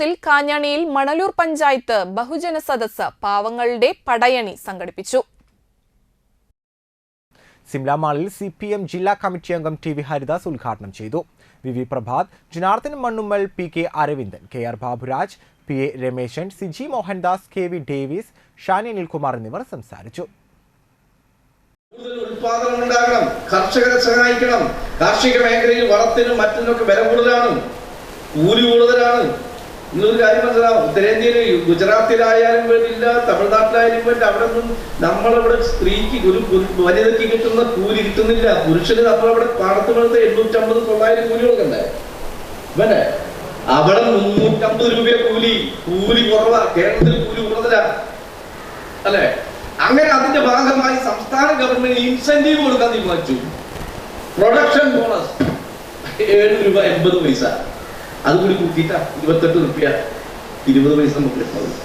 നേതൃത്വത്തിൽ കാഞ്ഞാണിയിൽ മണലൂർ പഞ്ചായത്ത് ബഹുജന സദസ് പാവങ്ങളുടെ പടയണി സംഘടിപ്പിച്ചു. സിംല മാളിൽ സി പി എം ജില്ലാ കമ്മിറ്റി അംഗം ടി വി ഹരിദാസ് ഉദ്ഘാടനം ചെയ്തു. V V Prabhat Janardhan Mannummal P K Aravindan K R Baburaj P A Rameshan Siji Mohandas K V Davis Shani Anilkumar എന്നിവർ സംസാരിച്ചു. കൂടുതൽ ഉത്പാദനം ഉണ്ടാകണം കർഷകരെ സഹായിക്കണം കാർഷിക മേഖലയിൽ വളത്തിനും മറ്റിനൊക്കെ വില കൂടുതലാണ് കൂലി കൂടുതലാണ് ഇന്നൊരു കാര്യം മനസ്സിലാവും. ഉത്തരേന്ത്യയിൽ ഗുജറാത്തിലായാലും വേണ്ടില്ല തമിഴ്നാട്ടിലായാലും വേണ്ടി അവിടെ ഒന്നും നമ്മളിവിടെ സ്ത്രീക്ക് ഒരു വനിതയ്ക്ക് കിട്ടുന്ന കൂലി കിട്ടുന്നില്ല. പുരുഷന് നമ്മളവിടെ പാടത്ത് വെളുത്ത എണ്ണൂറ്റമ്പത് തൊള്ളായിരം കൂലി കൊടുക്കണ്ടേ ഇവനെ? അവിടെ മുന്നൂറ്റമ്പത് രൂപ കൂലി. കൂലി കുറവാ. കേരളത്തിൽ കൂലി കൂടുതലാ. അല്ലെ? അങ്ങനെ അതിന്റെ ഭാഗമായി സംസ്ഥാന ഗവൺമെന്റ് ഇൻസെന്റീവ് കൊടുക്കാൻ തീരുമാനിച്ചു. പ്രൊഡക്ഷൻ ബോണസ് ഏഴ് രൂപ എൺപത് പൈസ. അതുകൂടി കൂട്ടിയിട്ടാ ഇരുപത്തെട്ട് റുപ്യ ഇരുപത് പൈസ നമുക്ക് കിട്ടുന്നത്